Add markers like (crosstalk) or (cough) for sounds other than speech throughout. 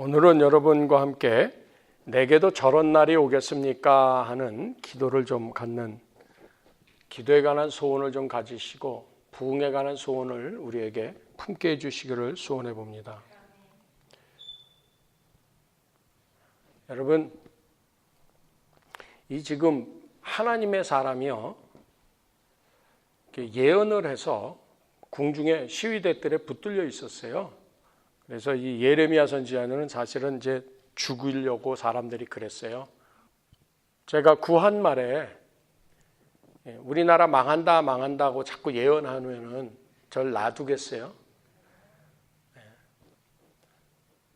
오늘은 여러분과 함께 내게도 저런 날이 오겠습니까 하는 기도를 좀 갖는 기도에 관한 소원을 좀 가지시고 부흥에 관한 소원을 우리에게 품게 해 주시기를 소원해 봅니다. 여러분, 이 지금 하나님의 사람이요 예언을 해서 궁중에 시위대들에 붙들려 있었어요. 그래서 이 예레미야 선지자는 사실은 이제 죽이려고 사람들이 그랬어요. 제가 구한 말에 예, 우리나라 망한다 망한다고 자꾸 예언하면은 절 놔두겠어요? 예.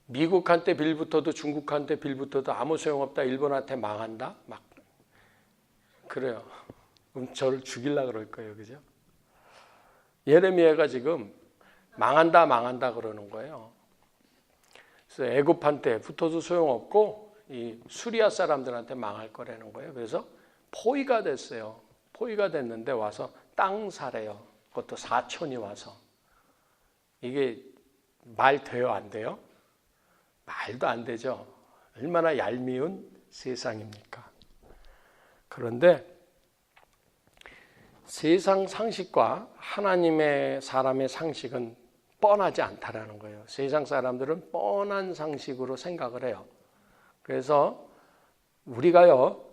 미국한테 빌붙어도 중국한테 빌붙어도 아무 소용없다. 일본한테 망한다. 막 그래요. 그럼 저를 죽일라 그럴 거예요, 그죠? 예레미야가 지금 망한다 망한다 그러는 거예요. 그래서 애굽한테 붙어도 소용없고 이 수리아 사람들한테 망할 거라는 거예요. 그래서 포위가 됐어요. 포위가 됐는데 와서 땅 사래요. 그것도 사촌이 와서 이게 말 돼요 안 돼요? 말도 안 되죠. 얼마나 얄미운 세상입니까? 그런데 세상 상식과 하나님의 사람의 상식은 뻔하지 않다라는 거예요. 세상 사람들은 뻔한 상식으로 생각을 해요. 그래서 우리가요,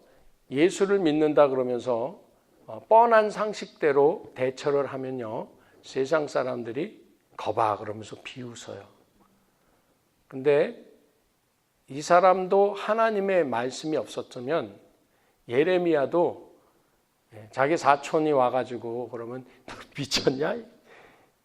예수를 믿는다 그러면서 어, 뻔한 상식대로 대처를 하면요, 세상 사람들이 거봐 그러면서 비웃어요. 근데 이 사람도 하나님의 말씀이 없었으면 예레미야도 예, 자기 사촌이 와가지고 그러면 (laughs) 미쳤냐?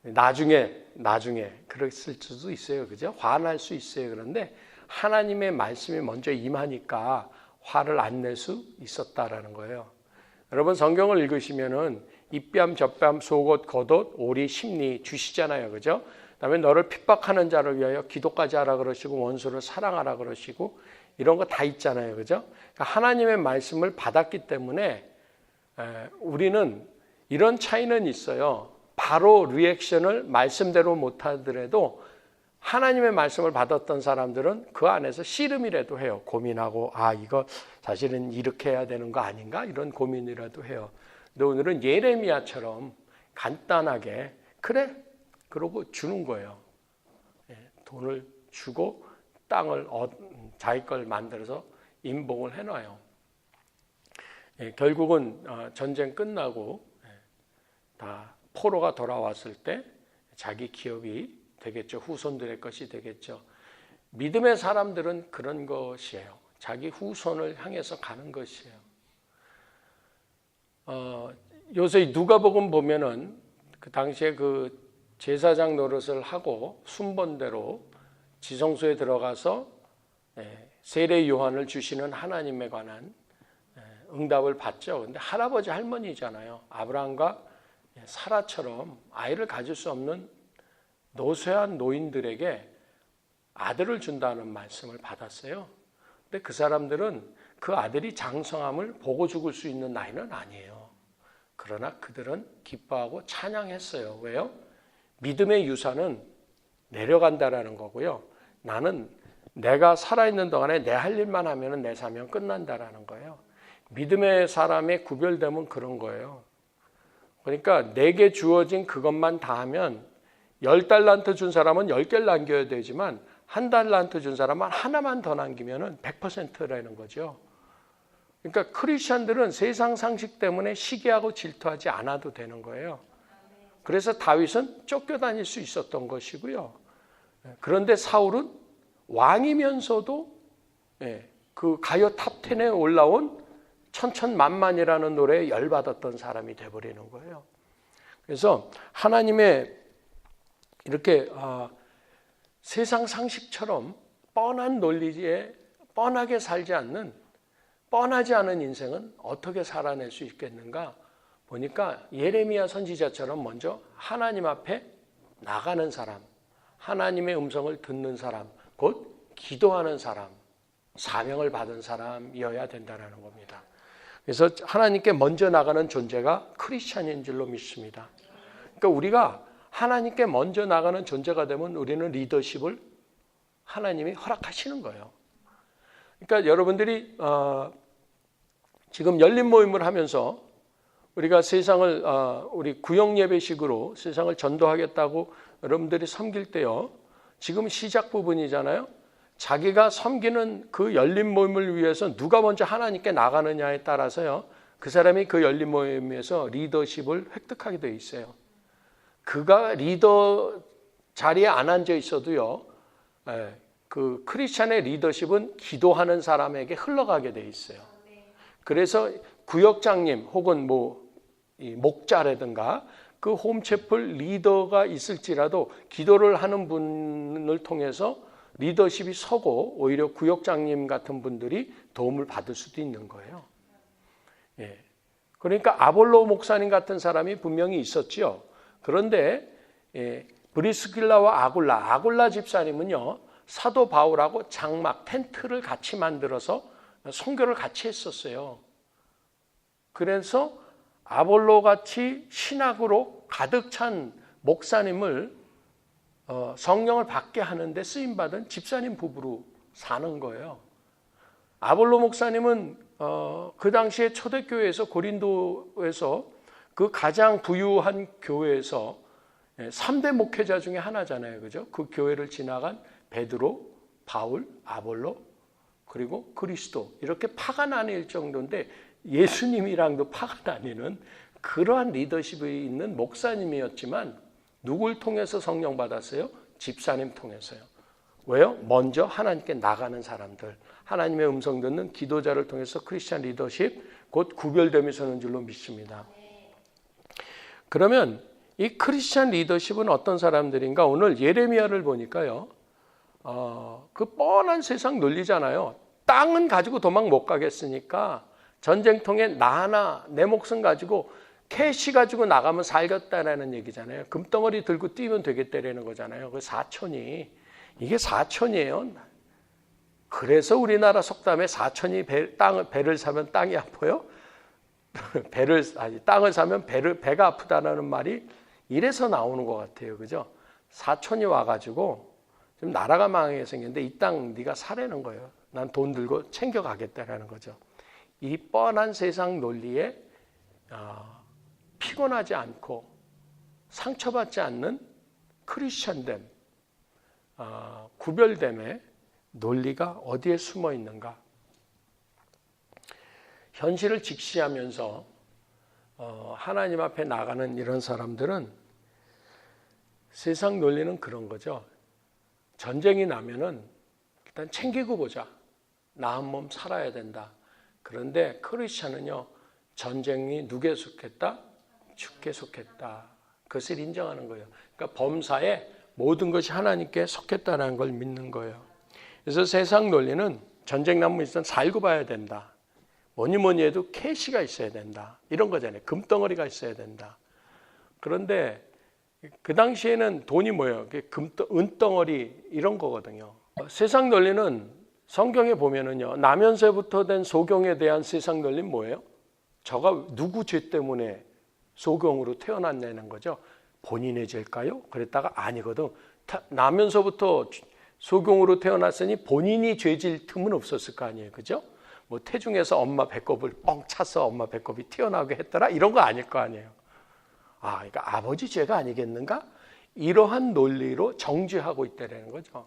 나중에 나중에 그랬을 수도 있어요. 그죠? 화날 수 있어요. 그런데 하나님의 말씀이 먼저 임하니까 화를 안 낼 수 있었다라는 거예요. 여러분 성경을 읽으시면은 입뺨, 젖뺨, 속옷, 겉옷, 오리, 심리 주시잖아요. 그죠? 그다음에 너를 핍박하는 자를 위하여 기도까지 하라 그러시고 원수를 사랑하라 그러시고 이런 거 다 있잖아요. 그죠? 그러니까 하나님의 말씀을 받았기 때문에 우리는 이런 차이는 있어요. 바로 리액션을 말씀대로 못하더라도 하나님의 말씀을 받았던 사람들은 그 안에서 씨름이라도 해요. 고민하고 아 이거 사실은 이렇게 해야 되는 거 아닌가 이런 고민이라도 해요. 근데 오늘은 예레미야처럼 간단하게 그래 그러고 주는 거예요. 예, 돈을 주고 땅을 어, 자기 걸 만들어서 임봉을 해놔요. 예, 결국은 어, 전쟁 끝나고 예, 다 포로가 돌아왔을 때 자기 기업이 되겠죠. 후손들의 것이 되겠죠. 믿음의 사람들은 그런 것이에요. 자기 후손을 향해서 가는 것이에요. 어, 요새 누가복음 보면은 그 당시에 그 제사장 노릇을 하고 순번대로 지성소에 들어가서 예, 세례 요한을 주시는 하나님에 관한 예, 응답을 받죠. 근데 할아버지 할머니잖아요. 아브라함과 사라처럼 아이를 가질 수 없는 노쇠한 노인들에게 아들을 준다는 말씀을 받았어요. 근데 그 사람들은 그 아들이 장성함을 보고 죽을 수 있는 나이는 아니에요. 그러나 그들은 기뻐하고 찬양했어요. 왜요? 믿음의 유산은 내려간다라는 거고요. 나는 내가 살아있는 동안에 내 할 일만 하면 내 사명 끝난다라는 거예요. 믿음의 사람의 구별됨은 그런 거예요. 그러니까 내게 주어진 그것만 다 하면 열 달란트 준 사람은 열 개를 남겨야 되지만 한 달란트 준 사람은 하나만 더 남기면은 100%라는 거죠. 그러니까 크리스천들은 세상 상식 때문에 시기하고 질투하지 않아도 되는 거예요. 그래서 다윗은 쫓겨다닐 수 있었던 것이고요. 그런데 사울은 왕이면서도 예, 그 가요 탑 10에 올라온 천천만만이라는 노래에 열받았던 사람이 돼버리는 거예요. 그래서 하나님의 이렇게 아, 세상 상식처럼 뻔한 논리에 뻔하게 살지 않는 뻔하지 않은 인생은 어떻게 살아낼 수 있겠는가 보니까 예레미야 선지자처럼 먼저 하나님 앞에 나가는 사람, 하나님의 음성을 듣는 사람, 곧 기도하는 사람, 사명을 받은 사람이어야 된다는 겁니다. 그래서 하나님께 먼저 나가는 존재가 크리스찬인 줄로 믿습니다. 그러니까 우리가 하나님께 먼저 나가는 존재가 되면 우리는 리더십을 하나님이 허락하시는 거예요. 그러니까 여러분들이 어, 지금 열린 모임을 하면서 우리가 세상을 어, 우리 구역 예배식으로 세상을 전도하겠다고 여러분들이 섬길 때요. 지금 시작 부분이잖아요. 자기가 섬기는 그 열린 모임을 위해서 누가 먼저 하나님께 나가느냐에 따라서요. 그 사람이 그 열린 모임에서 리더십을 획득하게 돼 있어요. 그가 리더 자리에 안 앉아 있어도요. 예, 그 크리스찬의 리더십은 기도하는 사람에게 흘러가게 돼 있어요. 그래서 구역장님 혹은 뭐 목자라든가 그 홈체플 리더가 있을지라도 기도를 하는 분을 통해서 리더십이 서고 오히려 구역장님 같은 분들이 도움을 받을 수도 있는 거예요. 예. 그러니까 아볼로 목사님 같은 사람이 분명히 있었지요. 그런데 예, 브리스길라와 아굴라, 아굴라 집사님은요 사도 바울하고 장막 텐트를 같이 만들어서 선교를 같이 했었어요. 그래서 아볼로 같이 신학으로 가득 찬 목사님을 어, 성령을 받게 하는데 쓰임 받은 집사님 부부로 사는 거예요. 아볼로 목사님은 어, 그 당시에 초대교회에서 고린도에서 그 가장 부유한 교회에서 3대 목회자 중에 하나잖아요. 그죠? 그 교회를 지나간 베드로, 바울, 아볼로, 그리고 그리스도 이렇게 파가 나뉠 정도인데 예수님이랑도 파가 나뉘는 그러한 리더십이 있는 목사님이었지만 누굴 통해서 성령 받았어요? 집사님 통해서요. 왜요? 먼저 하나님께 나가는 사람들, 하나님의 음성 듣는 기도자를 통해서 크리스찬 리더십 곧 구별됨이 서는 줄로 믿습니다. 그러면 이 크리스찬 리더십은 어떤 사람들인가? 오늘 예레미야를 보니까요. 어, 그 뻔한 세상 논리잖아요. 땅은 가지고 도망 못 가겠으니까 전쟁통에 나나 내 목숨 가지고 캐시 가지고 나가면 살겠다라는 얘기잖아요. 금덩어리 들고 뛰면 되겠다라는 거잖아요. 그 사촌이 이게 사촌이에요. 그래서 우리나라 속담에 사촌이 배, 땅, 배를 사면 땅이 아파요. (laughs) 배를 아니 땅을 사면 배를 배가 아프다는 말이 이래서 나오는 것 같아요. 그죠? 사촌이 와가지고 지금 나라가 망하게 생겼는데 이 땅 네가 사라는 거예요. 난 돈 들고 챙겨가겠다라는 거죠. 이 뻔한 세상 논리에 어, 피곤하지 않고 상처받지 않는 크리스천됨, 어, 구별됨의 논리가 어디에 숨어 있는가? 현실을 직시하면서 어, 하나님 앞에 나가는 이런 사람들은 세상 논리는 그런 거죠. 전쟁이 나면은 일단 챙기고 보자. 나 한 몸 살아야 된다. 그런데 크리스천은요 전쟁이 누구에 속했다? 죽게 속했다. 그것을 인정하는 거예요. 그러니까 범사에 모든 것이 하나님께 속했다는 걸 믿는 거예요. 그래서 세상 논리는 전쟁 나면 일단 살고 봐야 된다. 뭐니 뭐니 해도 캐시가 있어야 된다. 이런 거잖아요. 금덩어리가 있어야 된다. 그런데 그 당시에는 돈이 뭐예요? 금, 은덩어리 이런 거거든요. 세상 논리는 성경에 보면은요. 나면서부터 된 소경에 대한 세상 논리는 뭐예요? 저가 누구 죄 때문에 소경으로 태어났냐는 거죠. 본인의 죄일까요? 그랬다가 아니거든. 나면서부터 소경으로 태어났으니 본인이 죄질 틈은 없었을 거 아니에요. 그죠? 뭐 태중에서 엄마 배꼽을 뻥 차서 엄마 배꼽이 튀어나오게 했더라 이런 거 아닐 거 아니에요. 아, 그러니까 아버지 죄가 아니겠는가? 이러한 논리로 정죄하고 있다는 거죠.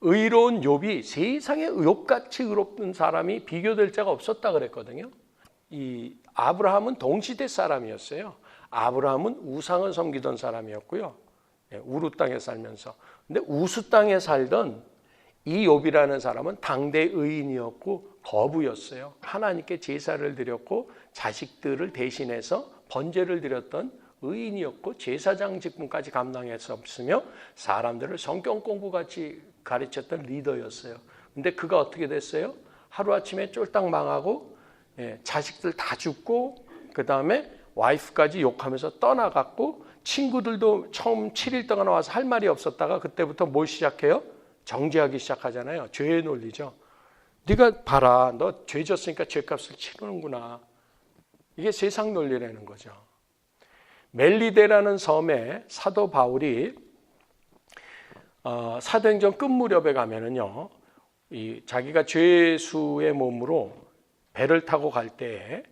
의로운 욥이 세상에 욥같이 의롭던 사람이 비교될 자가 없었다 그랬거든요. 이 아브라함은 동시대 사람이었어요. 아브라함은 우상을 섬기던 사람이었고요. 예, 우루 땅에 살면서. 근데 우수 땅에 살던 이 욥이라는 사람은 당대 의인이었고 거부였어요. 하나님께 제사를 드렸고 자식들을 대신해서 번제를 드렸던 의인이었고 제사장 직분까지 감당했었으며 사람들을 성경 공부같이 가르쳤던 리더였어요. 근데 그가 어떻게 됐어요? 하루아침에 쫄딱 망하고 예, 자식들 다 죽고 그 다음에 와이프까지 욕하면서 떠나갔고 친구들도 처음 7일 동안 와서 할 말이 없었다가 그때부터 뭘 시작해요? 정죄하기 시작하잖아요. 죄의 논리죠. 네가 봐라. 너 죄 졌으니까 죄값을 치르는구나. 이게 세상 논리라는 거죠. 멜리데라는 섬에 사도 바울이 어, 사도행전 끝 무렵에 가면은요, 이 자기가 죄수의 몸으로 배를 타고 갈 때에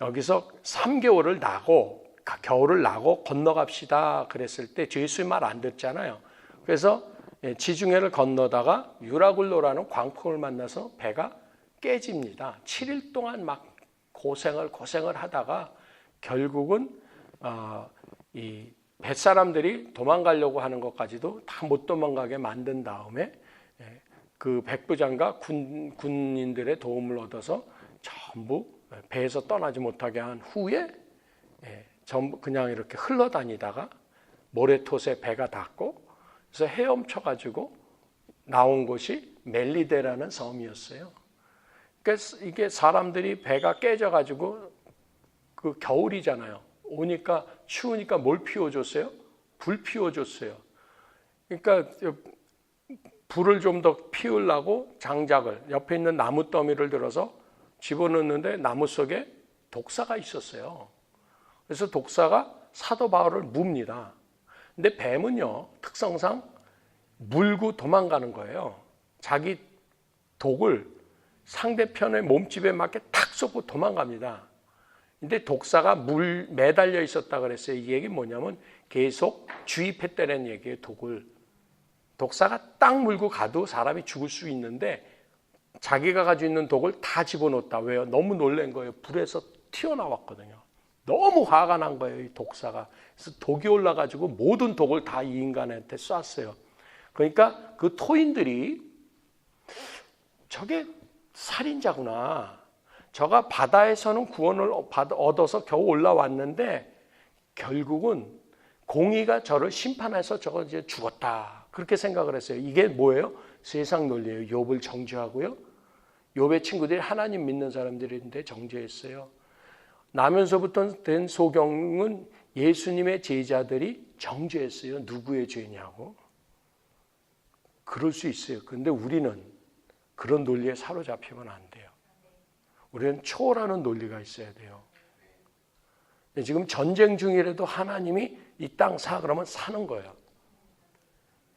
여기서 3개월을 나고 가- 겨울을 나고 건너갑시다 그랬을 때 죄수의 말 안 듣잖아요. 그래서 예, 지중해를 건너다가 유라굴로라는 광풍을 만나서 배가 깨집니다. 7일 동안 막 고생을 고생을 하다가 결국은 어, 이 뱃사람들이 도망가려고 하는 것까지도 다 못 도망가게 만든 다음에 예, 그 백부장과 군, 군인들의 도움을 얻어서 전부 배에서 떠나지 못하게 한 후에 예, 전부 그냥 이렇게 흘러다니다가 모래톳에 배가 닿고 그래서 헤엄쳐 가지고 나온 곳이 멜리데라는 섬이었어요. 그러니까 이게 사람들이 배가 깨져 가지고 그 겨울이잖아요. 오니까 추우니까 뭘 피워줬어요? 불 피워줬어요. 그러니까 불을 좀 더 피우려고 장작을 옆에 있는 나무 더미를 들어서 집어넣는데 나무 속에 독사가 있었어요. 그래서 독사가 사도 바울을 뭅니다. 근데 뱀은요 특성상 물고 도망가는 거예요. 자기 독을 상대편의 몸집에 맞게 탁 쏘고 도망갑니다. 근데 독사가 물 매달려 있었다 그랬어요. 이 얘기 뭐냐면 계속 주입했다는 얘기예요. 독을 독사가 딱 물고 가도 사람이 죽을 수 있는데 자기가 가지고 있는 독을 다 집어넣었다. 왜요? 너무 놀란 거예요. 불에서 튀어나왔거든요. 너무 화가 난 거예요. 이 독사가. 그래서 독이 올라가지고 모든 독을 다 이 인간한테 쐈어요. 그러니까 그 토인들이 저게 살인자구나. 저가 바다에서는 구원을 얻어서 겨우 올라왔는데 결국은 공의가 저를 심판해서 저거 이제 죽었다. 그렇게 생각을 했어요. 이게 뭐예요? 세상 논리예요. 욥을 정죄하고요. 욥의 친구들이 하나님 믿는 사람들인데 정죄했어요. 나면서부터 된 소경은 예수님의 제자들이 정죄했어요. 누구의 죄냐고. 그럴 수 있어요. 근데 우리는 그런 논리에 사로잡히면 안 돼요. 우리는 초월하는 논리가 있어야 돼요. 지금 전쟁 중이라도 하나님이 이 땅 사 그러면 사는 거예요.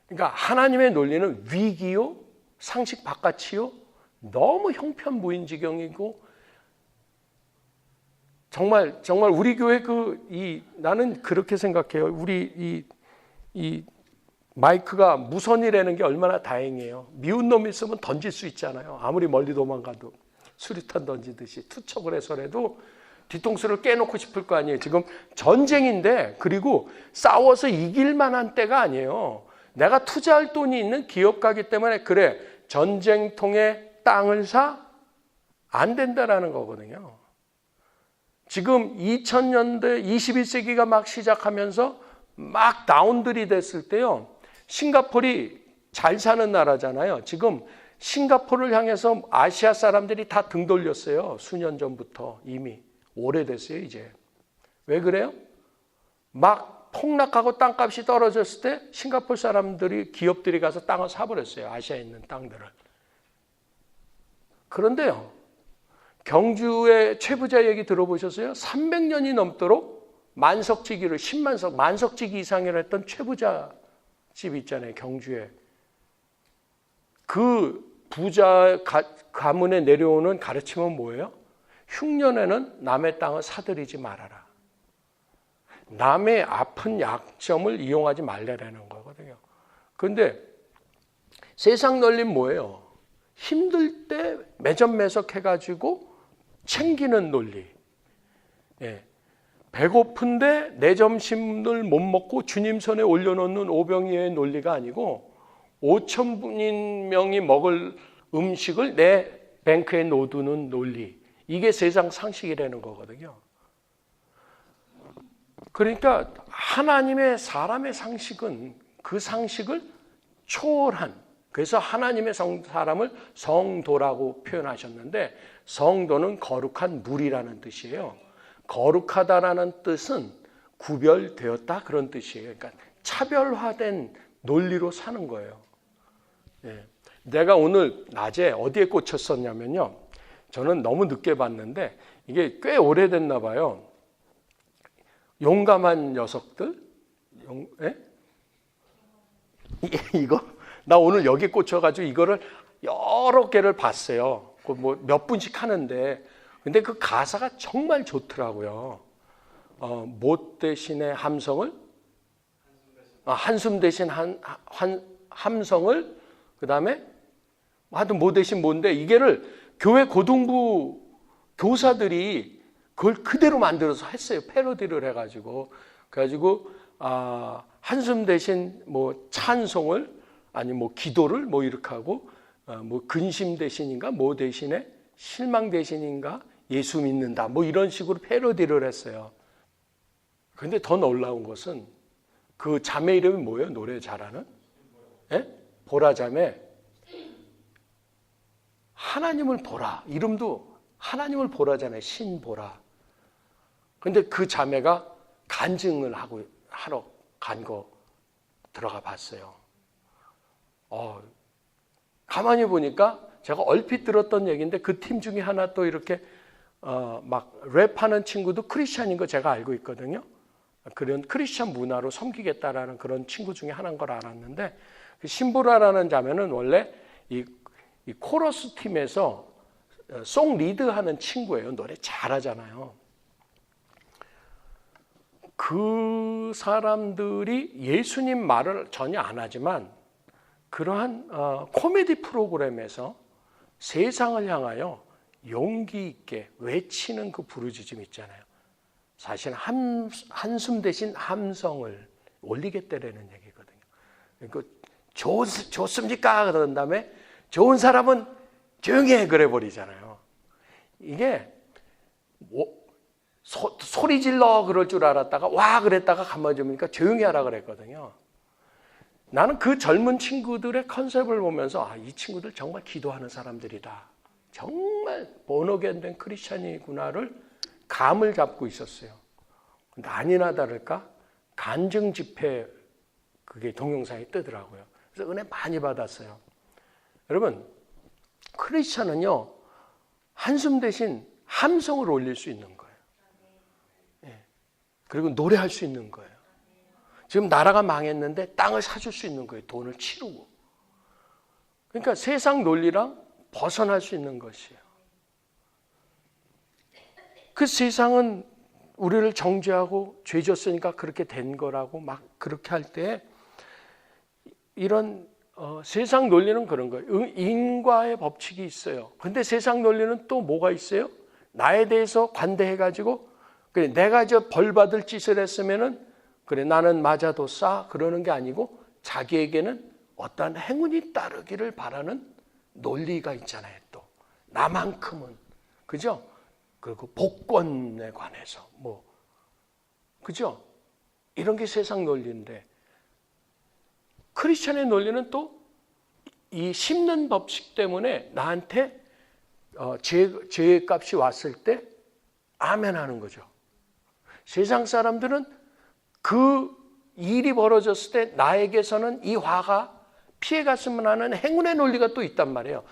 그러니까 하나님의 논리는 위기요, 상식 바깥이요, 너무 형편무인 지경이고 정말 정말 우리 교회 그 이 나는 그렇게 생각해요. 우리 이 이 마이크가 무선이라는 게 얼마나 다행이에요. 미운 놈 있으면 던질 수 있잖아요. 아무리 멀리 도망가도 수류탄 던지듯이 투척을 해서라도 뒤통수를 깨놓고 싶을 거 아니에요. 지금 전쟁인데 그리고 싸워서 이길 만한 때가 아니에요. 내가 투자할 돈이 있는 기업가기 때문에 그래 전쟁통에 땅을 사? 안 된다라는 거거든요. 지금 2000년대 21세기가 막 시작하면서 막 다운들이 됐을 때요. 싱가폴이 잘 사는 나라잖아요. 지금 싱가포르를 향해서 아시아 사람들이 다 등 돌렸어요. 수년 전부터 이미. 오래됐어요, 이제. 왜 그래요? 막 폭락하고 땅값이 떨어졌을 때 싱가포르 사람들이 기업들이 가서 땅을 사버렸어요. 아시아에 있는 땅들을. 그런데요. 경주의 최부자 얘기 들어보셨어요? 300년이 넘도록 만석지기를 10만석, 만석지기 이상이라 했던 최부자 집 있잖아요. 경주에. 그 부자 가, 문에 내려오는 가르침은 뭐예요? 흉년에는 남의 땅을 사들이지 말아라. 남의 아픈 약점을 이용하지 말라라는 거거든요. 그런데 세상 논리는 뭐예요? 힘들 때 매점매석해가지고 챙기는 논리. 예. 배고픈데 내 점심을 못 먹고 주님 손에 올려놓는 오병이의 논리가 아니고 5천 분인 명이 먹을 음식을 내 뱅크에 놓두는 논리. 이게 세상 상식이라는 거거든요. 그러니까 하나님의 사람의 상식은 그 상식을 초월한 그래서 하나님의 성, 사람을 성도라고 표현하셨는데 성도는 거룩한 물이라는 뜻이에요. 거룩하다라는 뜻은 구별되었다 그런 뜻이에요. 그러니까 차별화된 논리로 사는 거예요. 예. 내가 오늘 낮에 어디에 꽂혔었냐면요. 저는 너무 늦게 봤는데 이게 꽤 오래됐나 봐요. 용감한 녀석들, 용, 예? 이- (laughs) 이거 나 오늘 여기 꽂혀가지고 이거를 여러 개를 봤어요. 그뭐몇 분씩 하는데 근데 그 가사가 정말 좋더라고요. 어, 못 대신의 함성을 아, 한숨 대신 한, 한 함성을 그 다음에 하여튼 뭐 대신 뭔데 이게를 교회 고등부 교사들이 그걸 그대로 만들어서 했어요. 패러디를 해가지고 그래가지고 아, 한숨 대신 뭐 찬송을 아니 뭐 기도를 뭐 이렇게 하고 어, 뭐 근심 대신인가 뭐 대신에 실망 대신인가 예수 믿는다 뭐 이런 식으로 패러디를 했어요. 근데 더 놀라운 것은 그 자매 이름이 뭐예요? 노래 잘하는? 예? 보라 자매. 하나님을 보라. 이름도 하나님을 보라잖아요. 신보라. 근데 그 자매가 간증을 하고 하러 간 거 들어가 봤어요. 어, 가만히 보니까 제가 얼핏 들었던 얘기인데 그 팀 중에 하나 또 이렇게 어, 막 랩하는 친구도 크리스찬인 거 제가 알고 있거든요. 그런 크리스찬 문화로 섬기겠다라는 그런 친구 중에 하나인 걸 알았는데 그 신보라라는 자매는 원래 이, 이 코러스 팀에서 어, 송 리드하는 친구예요. 노래 잘하잖아요. 그 사람들이 예수님 말을 전혀 안 하지만 그러한 어, 코미디 프로그램에서 세상을 향하여 용기 있게 외치는 그 부르짖음 있잖아요. 사실 한, 한숨 대신 함성을 올리겠다라는 얘기거든요. 그 좋, 좋습니까? 그런 다음에 좋은 사람은 조용히 해 그래 버리잖아요. 이게 뭐, 소, 소리 질러 그럴 줄 알았다가 와 그랬다가 가만히 보니까 조용히 하라 그랬거든요. 나는 그 젊은 친구들의 컨셉을 보면서 아, 이 친구들 정말 기도하는 사람들이다. 정말 번호견 된 크리스찬이구나를 감을 잡고 있었어요. 아니나 다를까 간증 집회 그게 동영상이 뜨더라고요. 그래서 은혜 많이 받았어요. 여러분 크리스찬은요 한숨 대신 함성을 올릴 수 있는 거예요. 예. 그리고 노래할 수 있는 거예요. 지금 나라가 망했는데 땅을 사줄 수 있는 거예요. 돈을 치르고. 그러니까 세상 논리랑 벗어날 수 있는 것이에요. 그 세상은 우리를 정죄하고 죄 졌으니까 그렇게 된 거라고 막 그렇게 할 때 이런 어, 세상 논리는 그런 거예요. 응, 인과의 법칙이 있어요. 근데 세상 논리는 또 뭐가 있어요? 나에 대해서 관대해 가지고 그래 내가 저 벌 받을 짓을 했으면은 그래 나는 맞아도 싸 그러는 게 아니고 자기에게는 어떠한 행운이 따르기를 바라는 논리가 있잖아요. 또 나만큼은 그죠? 그리고 복권에 관해서 뭐 그죠? 이런 게 세상 논리인데 크리스천의 논리는 또 이 심는 법칙 때문에 나한테 어, 죄, 죄의 값이 왔을 때 아멘 하는 거죠. 세상 사람들은 그 일이 벌어졌을 때 나에게서는 이 화가 피해갔으면 하는 행운의 논리가 또 있단 말이에요.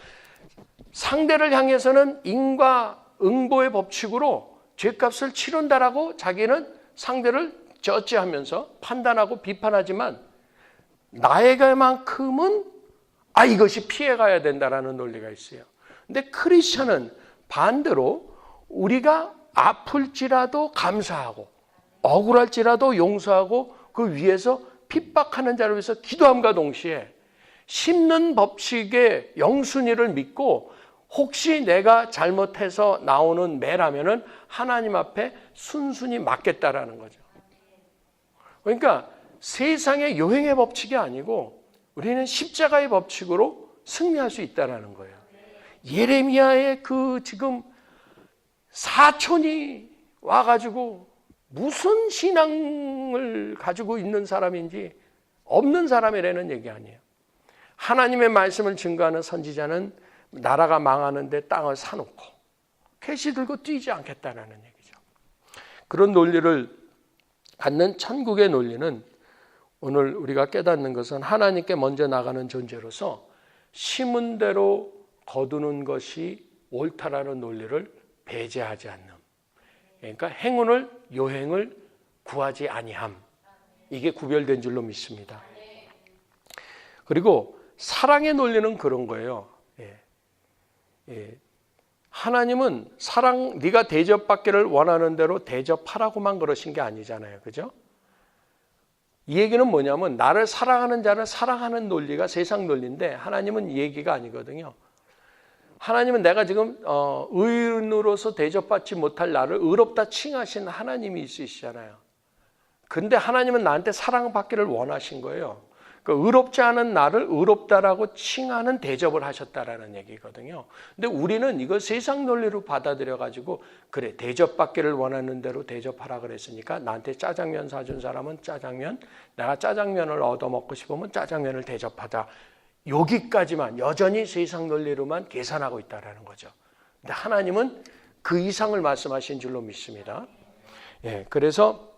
상대를 향해서는 인과 응보의 법칙으로 죄값을 치른다라고 자기는 상대를 저지하면서 판단하고 비판하지만 나에게만큼은 아 이것이 피해가야 된다라는 논리가 있어요. 근데 크리스천은 반대로 우리가 아플지라도 감사하고 억울할지라도 용서하고 그 위에서 핍박하는 자를 위해서 기도함과 동시에 심는 법칙의 영순위를 믿고 혹시 내가 잘못해서 나오는 매라면은 하나님 앞에 순순히 맡겠다라는 거죠. 그러니까 세상의 요행의 법칙이 아니고 우리는 십자가의 법칙으로 승리할 수 있다라는 거예요. 예레미야의 그 지금 사촌이 와가지고 무슨 신앙을 가지고 있는 사람인지 없는 사람이라는 얘기 아니에요. 하나님의 말씀을 증거하는 선지자는 나라가 망하는데 땅을 사놓고 캐시 들고 뛰지 않겠다라는 얘기죠. 그런 논리를 갖는 천국의 논리는 오늘 우리가 깨닫는 것은 하나님께 먼저 나가는 존재로서 심은 대로 거두는 것이 옳다라는 논리를 배제하지 않는. 그러니까 행운을 요행을 구하지 아니함. 이게 구별된 줄로 믿습니다. 그리고 사랑의 논리는 그런 거예요. 예. 예. 하나님은 사랑 네가 대접받기를 원하는 대로 대접하라고만 그러신 게 아니잖아요. 그죠? 이 얘기는 뭐냐면 나를 사랑하는 자를 사랑하는 논리가 세상 논리인데 하나님은 이 얘기가 아니거든요. 하나님은 내가 지금 어, 의인으로서 대접받지 못할 나를 의롭다 칭하신 하나님이 있으시잖아요. 근데 하나님은 나한테 사랑받기를 원하신 거예요. 그 의롭지 않은 나를 의롭다라고 칭하는 대접을 하셨다라는 얘기거든요. 근데 우리는 이걸 세상 논리로 받아들여 가지고 그래 대접받기를 원하는 대로 대접하라 그랬으니까 나한테 짜장면 사준 사람은 짜장면, 내가 짜장면을 얻어 먹고 싶으면 짜장면을 대접하자. 여기까지만 여전히 세상 논리로만 계산하고 있다라는 거죠. 근데 하나님은 그 이상을 말씀하신 줄로 믿습니다. 예, 그래서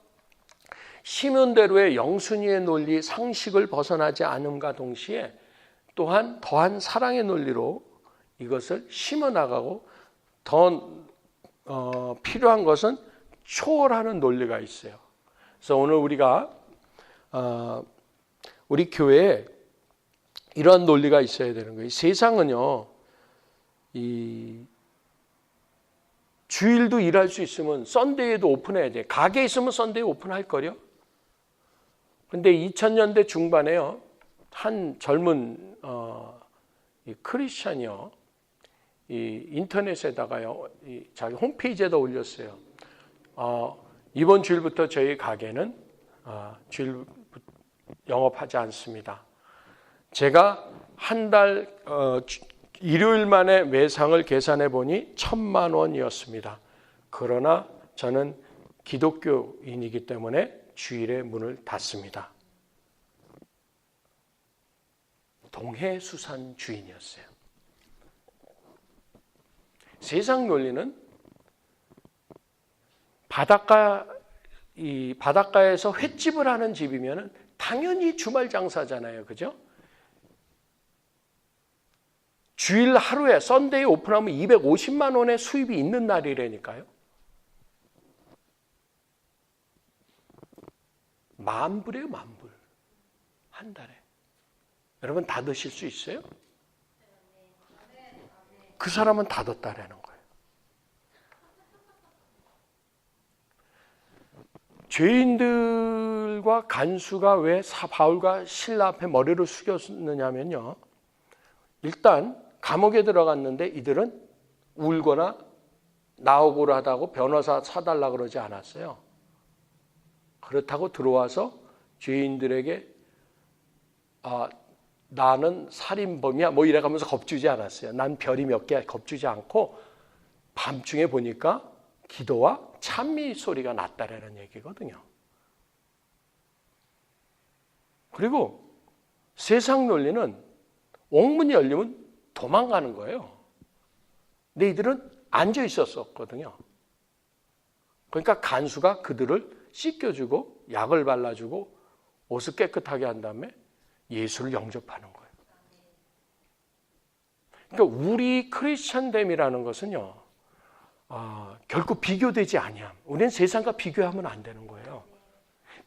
시면대로의 영순위의 논리 상식을 벗어나지 않음과 동시에 또한 더한 사랑의 논리로 이것을 심어 나가고 더 어, 필요한 것은 초월하는 논리가 있어요. 그래서 오늘 우리가 어, 우리 교회에 이러한 논리가 있어야 되는 거예요. 세상은요, 이 주일도 일할 수 있으면 썬데이에도 오픈해야 돼. 가게 있으면 썬데이 오픈할 거요. 근데 2000년대 중반에요. 한 젊은 어, 이 크리스천이요. 이 인터넷에다가요. 이 자기 홈페이지에다 올렸어요. 어, 이번 주일부터 저희 가게는 어, 주일 영업하지 않습니다. 제가 한달 어, 일요일 만에 매상을 계산해 보니 천만 원이었습니다. 그러나 저는 기독교인이기 때문에 주일에 문을 닫습니다. 동해수산 주인이었어요. 세상 논리는 바닷가 이 바닷가에서 횟집을 하는 집이면 당연히 주말 장사잖아요. 그죠? 주일 하루에 썬데이 오픈하면 250만 원의 수입이 있는 날이라니까요. 만 불이에요, 만 불. 한 달에. 여러분 다 드실 수 있어요? 그 사람은 다 뒀다라는 거예요. 죄인들과 간수가 왜 바울과 신라 앞에 머리를 숙였느냐면요. 일단 감옥에 들어갔는데 이들은 울거나 나오고라 하다고 변호사 사달라 그러지 않았어요. 그렇다고 들어와서 죄인들에게 아, 나는 살인범이야 뭐 이래가면서 겁주지 않았어요. 난 별이 몇 개 겁주지 않고 밤중에 보니까 기도와 찬미 소리가 났다라는 얘기거든요. 그리고 세상 논리는 옥문이 열리면 도망가는 거예요. 근데 이들은 앉아 있었었거든요. 그러니까 간수가 그들을 씻겨주고 약을 발라주고 옷을 깨끗하게 한 다음에 예수를 영접하는 거예요. 그러니까 우리 크리스천됨이라는 것은요, 어, 결코 비교되지 아니함. 우리는 세상과 비교하면 안 되는 거예요.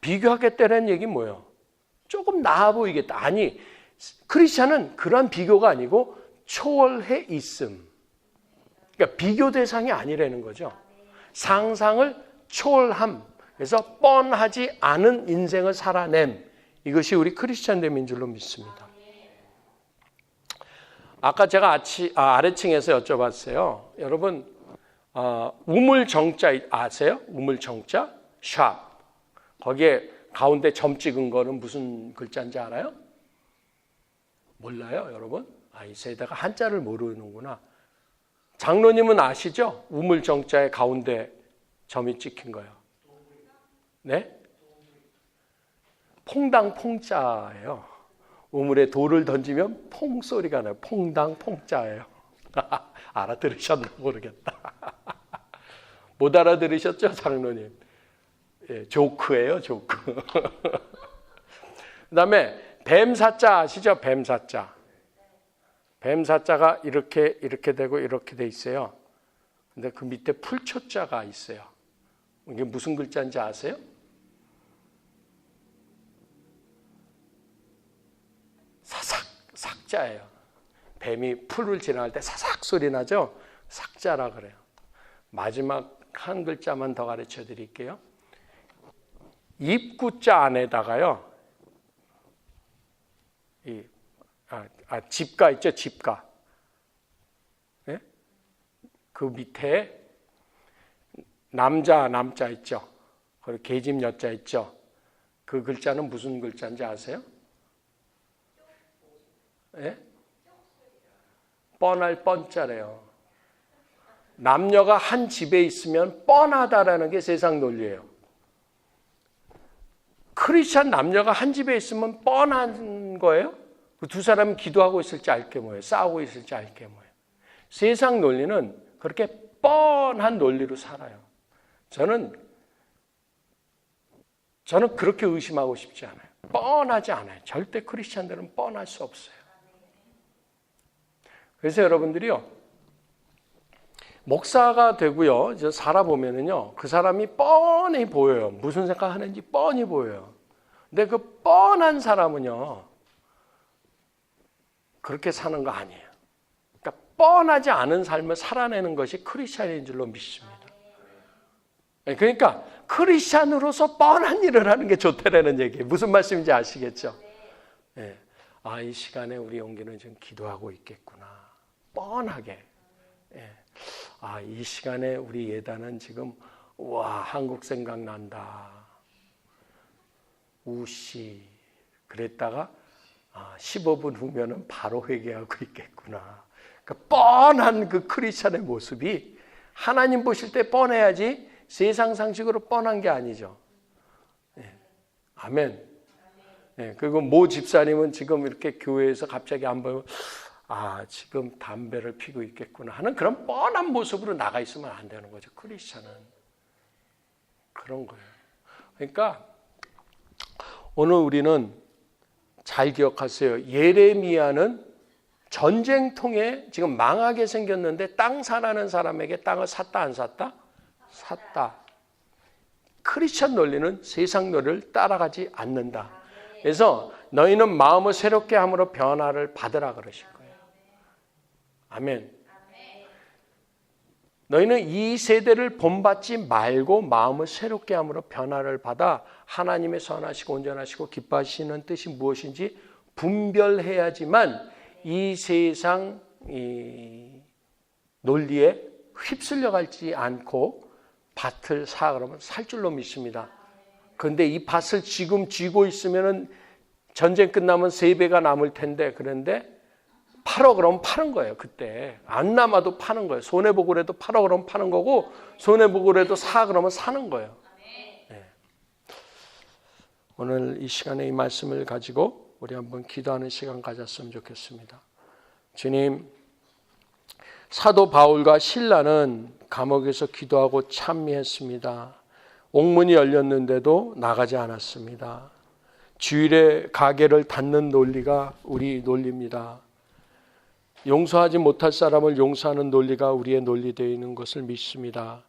비교하겠다는 얘기 뭐예요? 조금 나아 보이겠다. 아니, 크리스천은 그러한 비교가 아니고 초월해 있음. 그러니까 비교 대상이 아니라는 거죠. 상상을 초월함. 그래서 뻔하지 않은 인생을 살아냄. 이것이 우리 크리스천됨인 줄로 믿습니다. 아까 제가 아치, 아, 아래층에서 여쭤봤어요. 여러분, 어, 우물 정자 아세요? 우물 정자? 샵. 거기에 가운데 점 찍은 거는 무슨 글자인지 알아요? 몰라요, 여러분? 아, 이 세대가 한자를 모르는구나. 장로님은 아시죠? 우물 정자의 가운데 점이 찍힌 거예요. 네? 퐁당 퐁자예요. 우물에 돌을 던지면 퐁 소리가 나요. 퐁당 퐁자예요. (laughs) 알아들으셨나 모르겠다. (laughs) 못 알아들으셨죠, 장로님? 예, 조크예요, 조크. (laughs) 그다음에 뱀사자 아시죠? 뱀사자. 뱀사자가 이렇게 이렇게 되고 이렇게 돼 있어요. 근데 그 밑에 풀초자가 있어요. 이게 무슨 글자인지 아세요? 사사. 삭자예요. 뱀이 풀을 지나갈 때 사삭 소리 나죠? 삭자라 그래요. 마지막 한 글자만 더 가르쳐 드릴게요. 입구자 안에다가요. 이, 아, 아, 집가 있죠? 집가. 예? 그 밑에 남자 남자 있죠? 그리고 계집 여자 있죠? 그 글자는 무슨 글자인지 아세요? 예? 뻔할 뻔자래요. 남녀가 한 집에 있으면 뻔하다라는 게 세상 논리예요. 크리스찬 남녀가 한 집에 있으면 뻔한 거예요? 그 두 사람이 기도하고 있을지 알게 뭐예요? 싸우고 있을지 알게 뭐예요? 세상 논리는 그렇게 뻔한 논리로 살아요. 저는 저는 그렇게 의심하고 싶지 않아요. 뻔하지 않아요. 절대 크리스찬들은 뻔할 수 없어요. 그래서 여러분들이요. 목사가 되고요. 저 살아보면은요. 그 사람이 뻔히 보여요. 무슨 생각하는지 뻔히 보여요. 근데 그 뻔한 사람은요. 그렇게 사는 거 아니에요. 그러니까 뻔하지 않은 삶을 살아내는 것이 크리스찬인 줄로 믿습니다. 네, 그러니까 크리스찬으로서 뻔한 일을 하는 게 좋다라는 얘기예요. 무슨 말씀인지 아시겠죠? 네. 아, 이 시간에 우리 용기는 지금 기도하고 있겠구나. 뻔하게. 네. 아, 이 시간에 우리 예단은 지금 와, 한국 생각난다. 우씨. 그랬다가 아, 15분 후면은 바로 회개하고 있겠구나. 그러니까 뻔한 그 크리스찬의 모습이 하나님 보실 때 뻔해야지 세상 상식으로 뻔한 게 아니죠. 네. 아멘. 네. 그리고 모 집사님은 지금 이렇게 교회에서 갑자기 안 보면 아 지금 담배를 피고 있겠구나 하는 그런 뻔한 모습으로 나가 있으면 안 되는 거죠. 크리스찬은 그런 거예요. 그러니까 오늘 우리는 잘 기억하세요. 예레미야는 전쟁통에 지금 망하게 생겼는데 땅 사라는 사람에게 땅을 샀다 안 샀다? 샀다. 크리스천 논리는 세상 논리를 따라가지 않는다. 그래서 너희는 마음을 새롭게 함으로 변화를 받으라 그러실 거예요. 아멘. 너희는 이 세대를 본받지 말고 마음을 새롭게 함으로 변화를 받아 하나님의 선하시고 온전하시고 기뻐하시는 뜻이 무엇인지 분별해야지만 이 세상 이 논리에 휩쓸려 갈지 않고 밭을 사 그러면 살 줄로 믿습니다. 그런데 이 밭을 지금 쥐고 있으면은 전쟁 끝나면 세 배가 남을 텐데 그런데 팔어 그러면 파는 거예요. 그때 안 남아도 파는 거예요. 손해 보고 그래도 팔어 그러면 파는 거고 손해 보고 그래도 사 그러면 사는 거예요. 네. 오늘 이 시간에 이 말씀을 가지고 우리 한번 기도하는 시간 가졌으면 좋겠습니다. 주님, 사도 바울과 신라는 감옥에서 기도하고 찬미했습니다. 옥문이 열렸는데도 나가지 않았습니다. 주일에 가게를 닫는 논리가 우리 논리입니다. 용서하지 못할 사람을 용서하는 논리가 우리의 논리 되어 있는 것을 믿습니다.